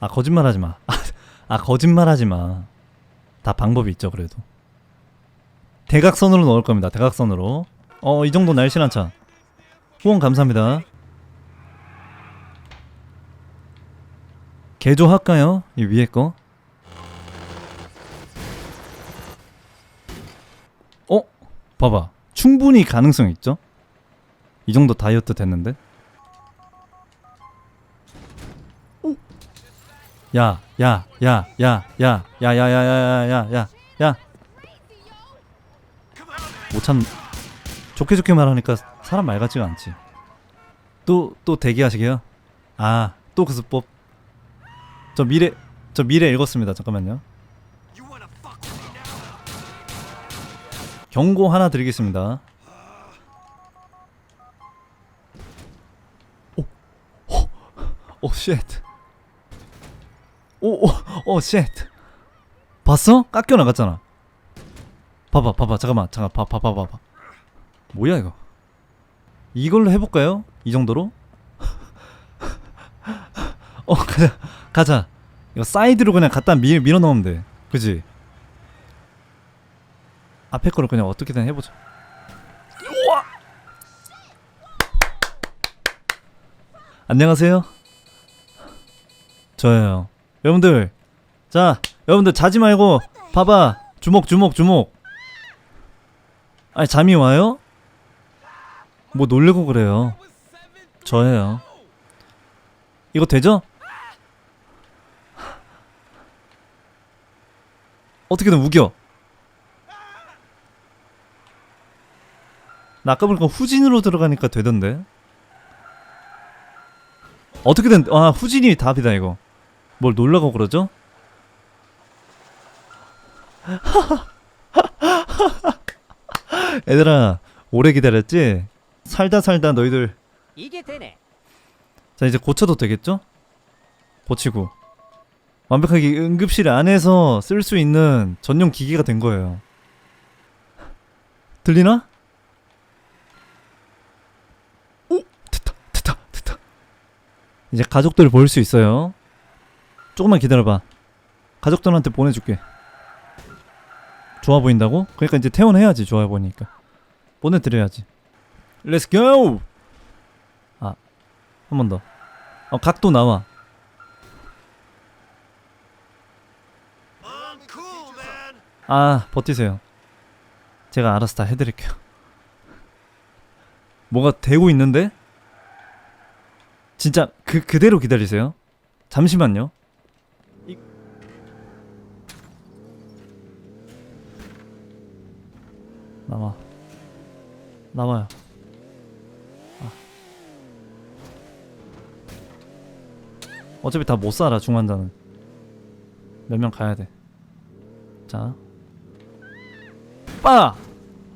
아 거짓말하지 마. 아, 아 거짓말하지 마. 다 방법이 있죠 그래도. 대각선으로 넣을 겁니다. 대각선으로. 어 이 정도 날씬한 차. 후원 감사합니다. 개조할까요? 이 위에 거. 어? 봐봐. 충분히 가능성 있죠? 이 정도 다이어트 됐는데? 야, 야, 야, 야, 야, 야, 야, 야, 야, 야, 야, 야, 야. 못 참. 좋게 좋게 말하니까 사람 말 같지가 않지. 또, 또 대기하시게요? 아, 또 그 수법. 저 미래, 저 미래 읽었습니다. 잠깐만요. 경고 하나 드리겠습니다. 오, 오, 오, 쉣. 오, 오, 오, 쉣. 봤어? 깎여 나갔잖아. 봐봐, 봐봐, 잠깐만, 잠깐, 봐, 봐, 봐, 봐, 봐. 뭐야 이거? 이걸로 해볼까요? 이 정도로? 어, 가자, 가자. 이거 사이드로 그냥 갖다 밀, 밀어 넣으면 돼. 그지? 앞에 거를 그냥 어떻게든 해보자. 우와! 안녕하세요. 저예요. 여러분들, 자, 여러분들 자지 말고 봐봐. 주목, 주목, 주목. 아니 잠이 와요? 뭐 놀래고 그래요. 저예요. 이거 되죠? 어떻게든 우겨. 나 아까 보니까 후진으로 들어가니까 되던데. 어떻게든 아 후진이 답이다 이거. 뭘 놀라고 그러죠? 얘들아 오래 기다렸지? 살다 살다 너희들 이게 되네. 자 이제 고쳐도 되겠죠? 고치고 완벽하게 응급실 안에서 쓸 수 있는 전용 기계가 된 거예요 들리나? 오! 됐다 됐다 됐다 이제 가족들 볼 수 있어요 조금만 기다려봐. 가족들한테 보내줄게. 좋아 보인다고? 그러니까 이제 퇴원해야지 좋아 보이니까. 보내드려야지. Let's go. 아, 한 번 더. 어, 각도 나와. 아, 버티세요. 제가 알아서 다 해드릴게요. 뭐가 되고 있는데? 진짜 그 그대로 기다리세요. 잠시만요. 나와. 나와요. 어차피 다 못 살아 중환자는 몇 명 가야 돼. 자, 빠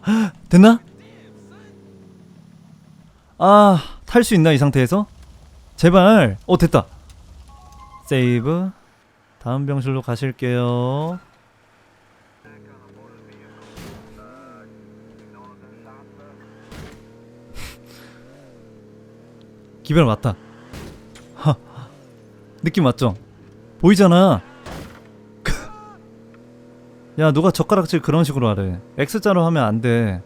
됐나? 아, 탈 수 있나 이 상태에서? 제발. 어 됐다. 세이브. 다음 병실로 가실게요. 기별 맞다. 하. 느낌 맞죠? 보이잖아. 야, 누가 젓가락질 그런 식으로 하래. X자로 하면 안 돼.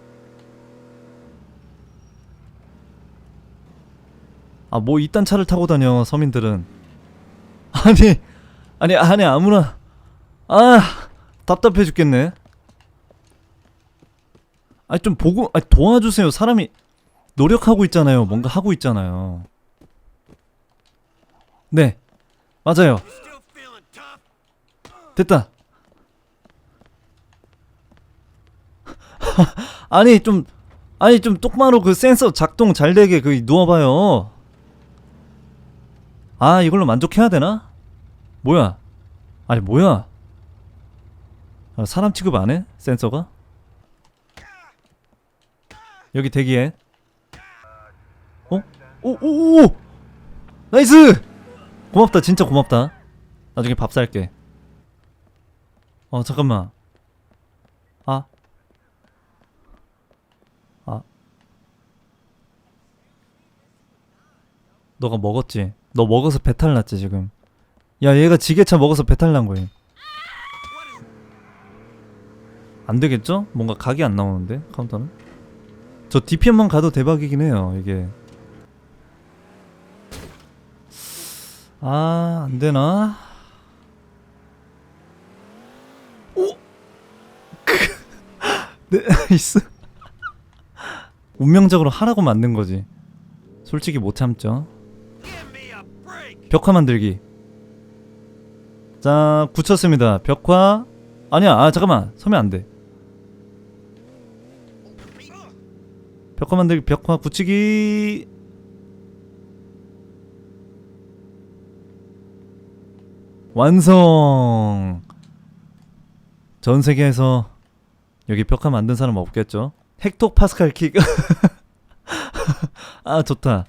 아, 뭐 이딴 차를 타고 다녀, 서민들은. 아니, 아니, 아니, 아무나. 아, 답답해 죽겠네. 아니, 좀 보고, 아니, 도와주세요. 사람이 노력하고 있잖아요. 뭔가 하고 있잖아요. 네, 맞아요. 됐다. 아니 좀 아니 좀 똑바로 그 센서 작동 잘 되게 그 누워봐요. 아 이걸로 만족해야 되나? 뭐야? 아니 뭐야? 아, 사람 취급 안 해? 센서가? 여기 대기해. 어? 오오오! 나이스! 고맙다 진짜 고맙다. 나중에 밥 살게. 어 잠깐만. 아 너가 먹었지? 너 먹어서 배탈 났지 지금? 야 얘가 지게차 먹어서 배탈 난 거임 안 되겠죠? 뭔가 각이 안 나오는데 카운터는 저 DPM만 가도 대박이긴 해요 이게 아 안 되나? 오! 네, 나이스 운명적으로 하라고 만든 거지. 솔직히 못 참죠. 벽화 만들기. 자 굳혔습니다. 벽화. 아니야 아 잠깐만. 서면 안 돼. 벽화 만들기 벽화 굳히기 완성! 전 세계에서 여기 벽화 만든 사람 없겠죠? 헥토 파스칼 킥. 아 좋다.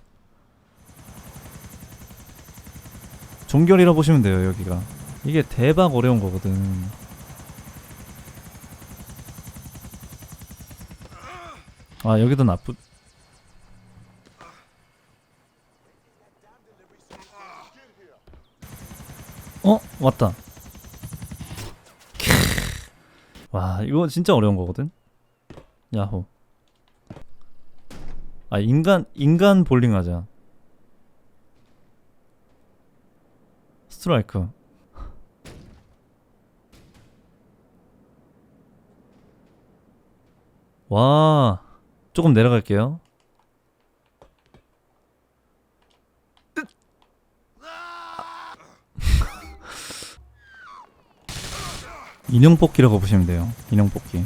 종결이라 보시면 돼요 여기가. 이게 대박 어려운 거거든. 아 여기도 나쁘 어? 왔다. 캬. 와 이거 진짜 어려운 거거든? 야호. 아 인간 인간 볼링 하자. 스트라이크. 와 조금 내려갈게요 인형 뽑기라고 보시면 돼요. 인형 뽑기.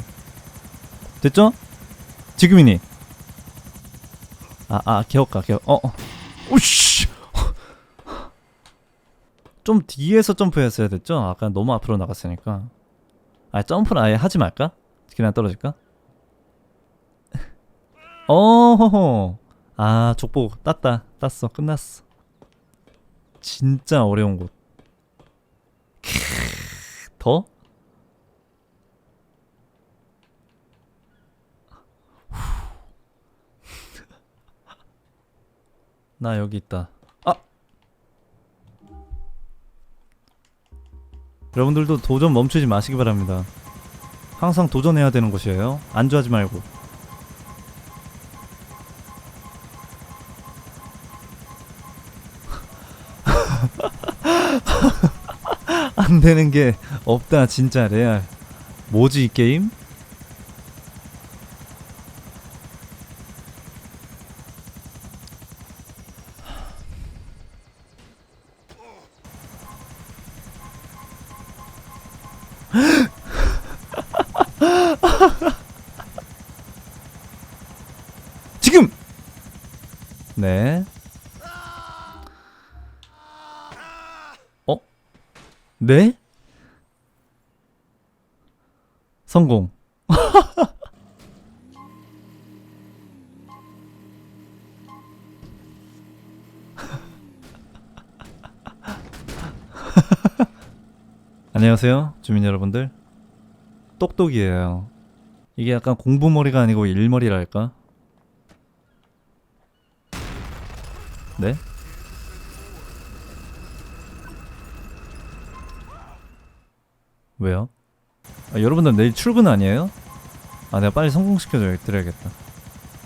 됐죠? 지금이니? 아아 개혁가 개혁 어어. 오씨! 좀 뒤에서 점프했어야 됐죠? 아까 너무 앞으로 나갔으니까. 아 점프를 아예 하지 말까? 그냥 떨어질까? 어허허. 아 족보 땄다. 땄어. 끝났어. 진짜 어려운 곳. 캬, 더? 나 여기 있다. 아! 여러분들도 도전 멈추지 마시기 바랍니다. 항상 도전해야 되는 곳이에요. 안주하지 말고. 안 되는 게 없다 진짜. 레알. 뭐지 이 게임? 지금 네 어? 네? 성공. 안녕하세요, 주민 여러분들. 똑똑이에요. 이게 약간 공부머리가 아니고 일머리랄까? 네? 왜요? 아, 여러분들 내일 출근 아니에요? 아 내가 빨리 성공시켜 드려야겠다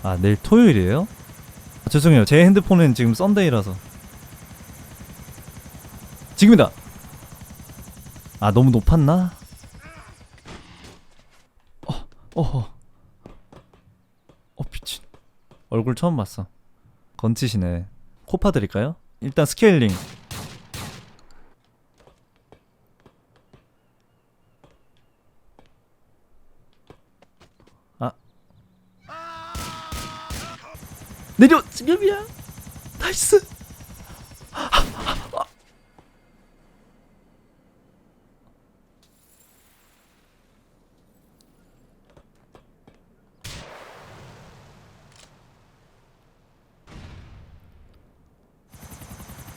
아 내일 토요일이에요? 아, 죄송해요 제 핸드폰은 지금 썬데이라서 지금이다 아 너무 높았나? 어, 어허 어 미친. 얼굴 처음 봤어. 건치시네. 코파 드릴까요? 일단 스케일링. 내려 지금이야. 나이스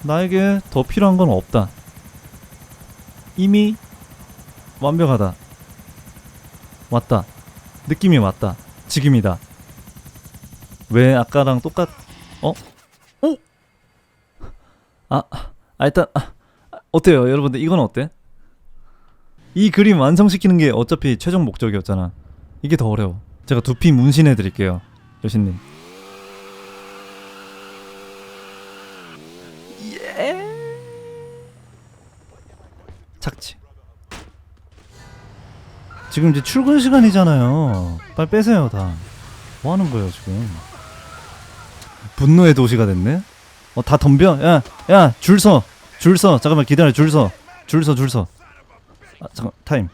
나에게 더 필요한 건 없다. 이미 완벽하다. 왔다. 느낌이 왔다. 지금이다. 왜 아까랑 똑같 어? 오! 아, 아 일단 아, 아, 어때요? 여러분들 이건 어때? 이 그림 완성시키는 게 어차피 최종 목적이었잖아. 이게 더 어려워. 제가 두피 문신해 드릴게요 여신님 예 착지 지금 이제 출근 시간이잖아요. 빨리 빼세요 다. 뭐 하는 거예요 지금? 분노의 도시가 됐네? 어 다 덤벼? 야 야 줄 서 줄 서. 잠깐만 기다려 줄 서 줄 서 줄 서. 아 잠깐 타임.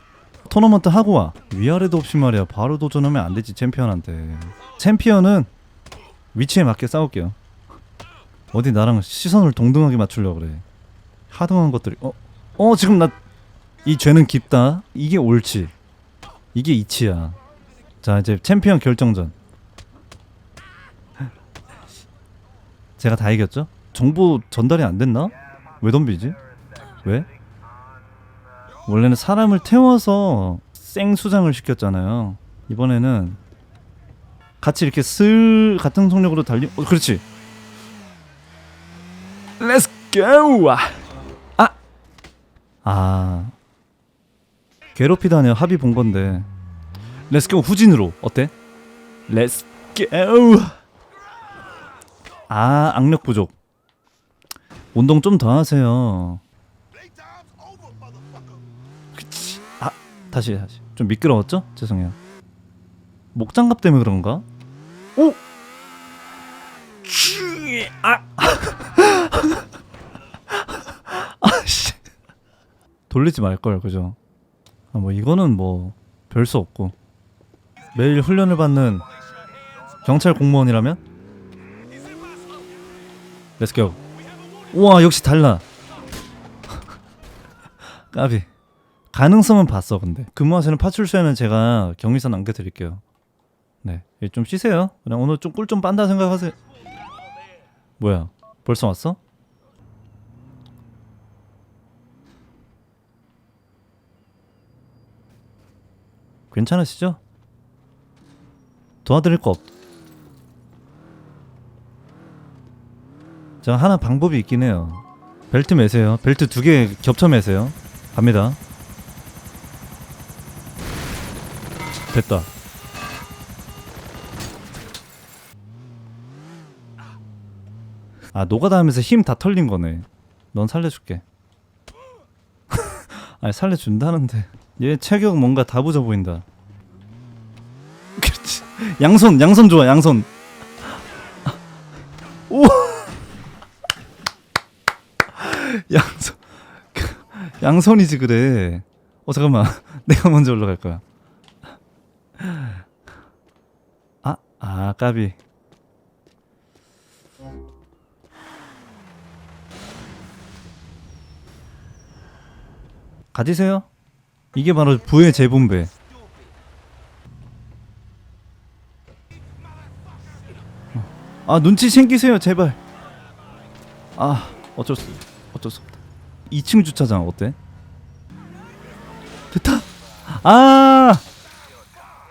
토너먼트 하고 와. 위아래도 없이 말이야. 바로 도전하면 안 되지 챔피언한테. 챔피언은 위치에 맞게 싸울게요. 어디 나랑 시선을 동등하게 맞추려고 그래. 하등한 것들이. 어? 어 지금 나 이 죄는 깊다. 이게 옳지 이게 이치야 자 이제 챔피언 결정전 제가 다 이겼죠? 정보 전달이 안 됐나? 왜 덤비지? 왜? 원래는 사람을 태워서 생수장을 시켰잖아요. 이번에는 같이 이렇게 슬 같은 속력으로 달리. 어, 그렇지. Let's go. 아, 아, 괴롭히다네요. 합의 본 건데. Go 후진으로 어때? Go. 아, 악력 부족. 운동 좀 더 하세요. 그치. 아, 다시 다시. 좀 미끄러웠죠? 죄송해요. 목장갑 때문에 그런가? 오! 치! 아! 아씨. 돌리지 말 걸, 그죠? 아, 뭐 이거는 뭐 별 수 없고. 매일 훈련을 받는 경찰 공무원이라면 렛츠고. 우와, 역시 달라. 까비. 가능성은 봤어 근데 근무하시는 파출소에는 제가 경위서 남겨드릴게요 네, 예, 좀 쉬세요 그냥 오늘 좀 꿀 좀 빤다 생각하세요 뭐야 벌써 왔어? 괜찮으시죠? 도와드릴 거 없... 자 하나 방법이 있긴 해요 벨트 매세요 벨트 두 개 겹쳐 매세요 갑니다 됐다. 아 노가다 하면서 힘 다 털린 거네. 넌 살려줄게. 아니 살려준다는데 얘 체격 뭔가 다 부져 보인다. 그렇지. 양손 양손 좋아 양손. 오. 양손 양손이지 그래. 어 잠깐만 내가 먼저 올라갈 거야. 아, 아, 까비. 가지세요. 이게 바로 부의 재분배. 아, 눈치 챙기세요, 제발. 아, 어쩔 수, 어쩔 수 없다. 2층 주차장 어때? 됐다. 아!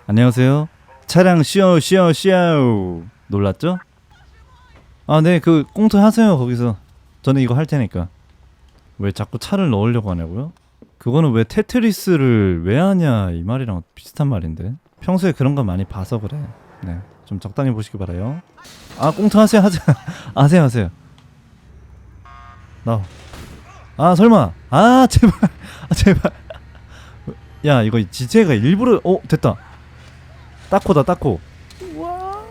안녕하세요. 차량 쉬어 쉬어 쉬어 놀랐죠? 아, 네, 그 꽁트 하세요 거기서. 저는 이거 할 테니까. 왜 자꾸 차를 넣으려고 하냐고요? 그거는 왜 테트리스를 왜 하냐 이 말이랑 비슷한 말인데. 평소에 그런 거 많이 봐서 그래. 네, 좀 적당히 보시기 바라요. 아, 꽁트 하세요 하세요 하세요 하세요. 나. 아, 설마. 아, 제발. 아, 제발. 야, 이거 지체가 일부러 어, 됐다. 따코다 따코 와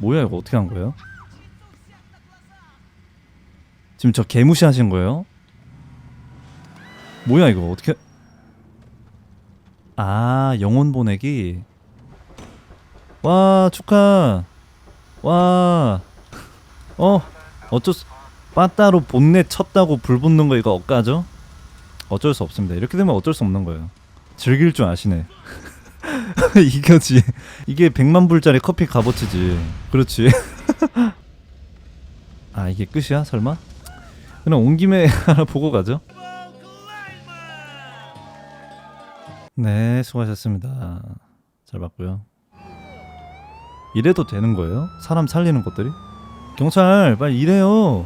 뭐야 이거 어떻게 한 거예요? 지금 저 개무시 하신 거예요? 뭐야 이거 어떻게 아 영혼 보내기 와 축하 와 어 어쩔 수 빠따로 본넷 쳤다고 불 붙는 거 이거 억까죠? 어쩔 수 없습니다. 이렇게 되면 어쩔 수 없는 거예요. 즐길 줄 아시네. 이거지. 이게 100만 불짜리 커피 값어치지. 그렇지. 아, 이게 끝이야? 설마? 그냥 온 김에 하나 보고 가죠. 네, 수고하셨습니다. 잘 봤고요. 이래도 되는 거예요? 사람 살리는 것들이? 경찰 빨리 일해요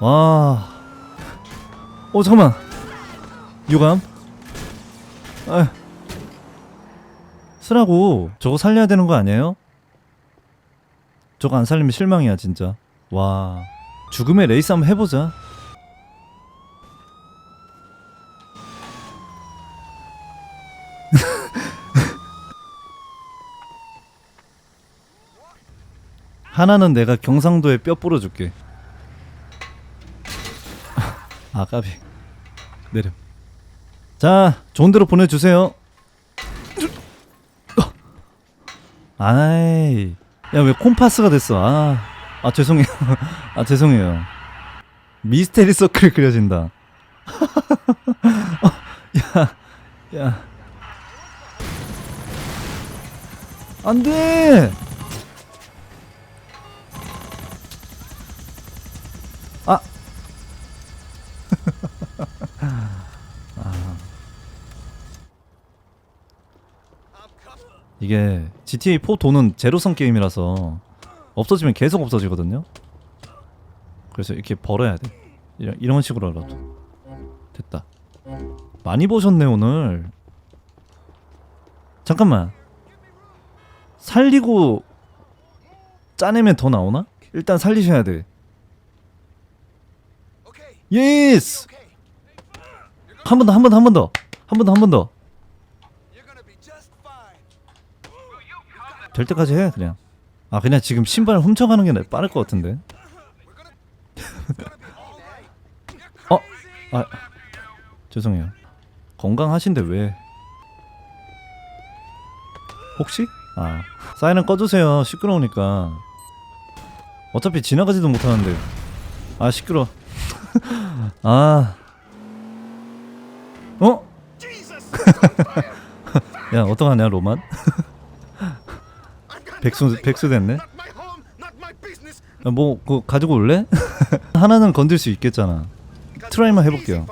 와 어, 잠깐만 유감 아 쓰라고 저거 살려야 되는 거 아니에요? 저거 안 살리면 실망이야 진짜 와 죽음의 레이스 한번 해보자. 하나는 내가 경상도에 뼈 뿌려줄게. 아 까비. 내려. 자 좋은 데로 보내주세요. 아이 야 왜 콤파스가 됐어? 아, 아 죄송해요 아 죄송해요 미스테리 서클 그려진다 어, 야, 야. 안 돼! 아! 아. 이게 GTA 4 돈은 제로성 게임이라서 없어지면 계속 없어지거든요. 그래서 이렇게 벌어야 돼. 이런, 이런 식으로라도 됐다. 많이 보셨네 오늘. 잠깐만. 살리고 짜내면 더 나오나? 일단 살리셔야 돼. 예스. 한 번 더, 한 번 더, 한 번 더, 한 번 더, 한 번 더. 될 때까지 해 그냥. 아 그냥 지금 신발 훔쳐가는 게 나- 빠를 것 같은데. 어, 아 죄송해요. 건강하신데 왜? 혹시? 아 사인은 꺼주세요. 시끄러우니까. 어차피 지나가지도 못하는데. 아 시끄러. 아. 어? 야 어떡하냐 로만? 백수 백수 됐네. 뭐 그거 가지고 올래? 하나는 건들 수 있겠잖아. 트라이만 해볼게요.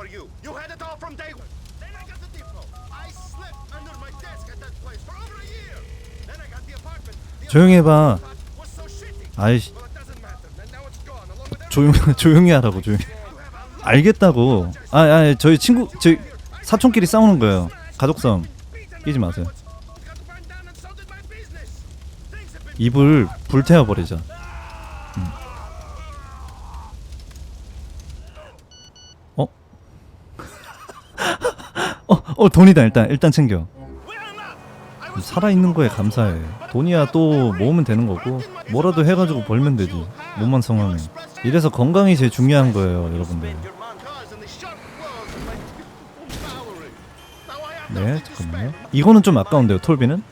조용히 해봐. 아이씨 조용 조용히 하라고 조용히. 알겠다고. 아, 아 저희 친구 저희 사촌끼리 싸우는 거예요. 가족성 끼지 마세요. 입을 불태워 버리자. 음. 어? 어, 어 돈이다 일단 일단 챙겨. 살아 있는 거에 감사해. 돈이야 또 모으면 되는 거고 뭐라도 해가지고 벌면 되지. 몸만 성하면. 이래서 건강이 제일 중요한 거예요, 여러분들. 네, 잠깐만요. 이거는 좀 아까운데요, 톨비는?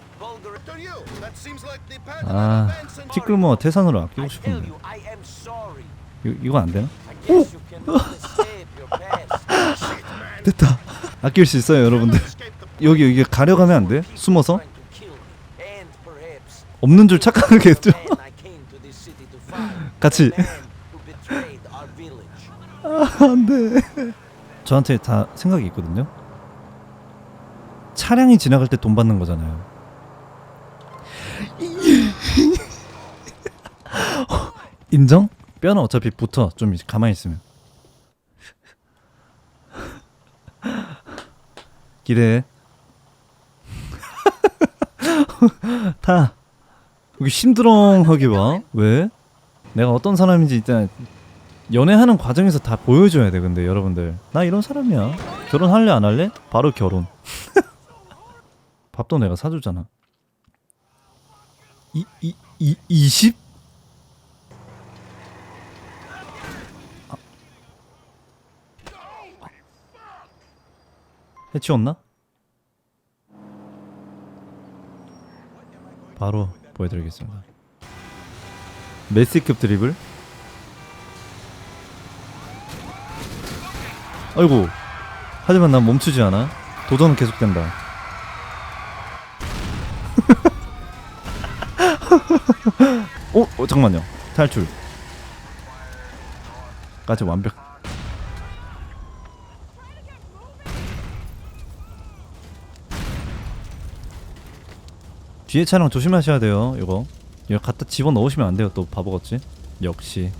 아, 티끌모아 태산으로 아끼고 싶은데. 이, 이거 안 되나? 오! 됐다. 아낄 수 있어요, 여러분들. 여기 여기 가려가면 안 돼? 숨어서? 없는 줄 착각하게 했죠. 같이. 안 돼. 저한테 다 생각이 있거든요. 차량이 지나갈 때 돈 받는 거잖아요. 인정? 뼈는 어차피 붙어. 좀 가만히 있으면. 기대해. 타. 여기 심드렁하게 봐. 왜? 내가 어떤 사람인지 일단 연애하는 과정에서 다 보여줘야 돼. 근데 여러분들 나 이런 사람이야. 결혼할래 안 할래? 바로 결혼. 밥도 내가 사주잖아. 이, 이, 이, 20? 아. 해치웠나? 바로 보여드리겠습니다. 메시급 드리블. 아이고. 하지만 난 멈추지 않아. 도전은 계속된다. 어, 어 잠깐만요. 탈출. 까지 완벽. 뒤에 차량 조심하셔야 돼요. 이거. 이거 갖다 집어 넣으시면 안 돼요. 또 바보같이. 역시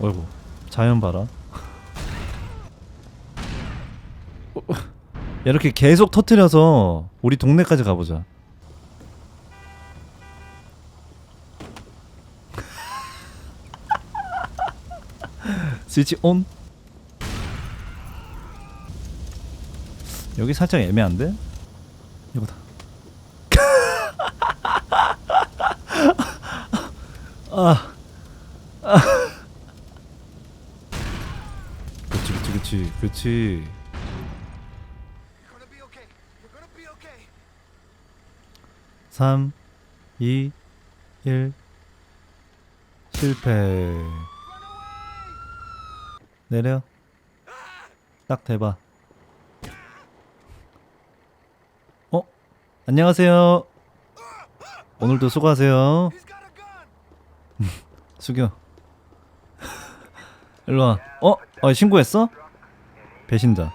어이구 자연 봐라 어, 이렇게 계속 터트려서 우리 동네까지 가보자 스위치 온 여기 살짝 애매한데? 이거다 아. 아. You're gonna be okay. 3 2 1 실패 내려 딱 대봐 안녕하세요 오늘도 수고하세요. 숙여 일로 와 어? 어 신고했어? 배신자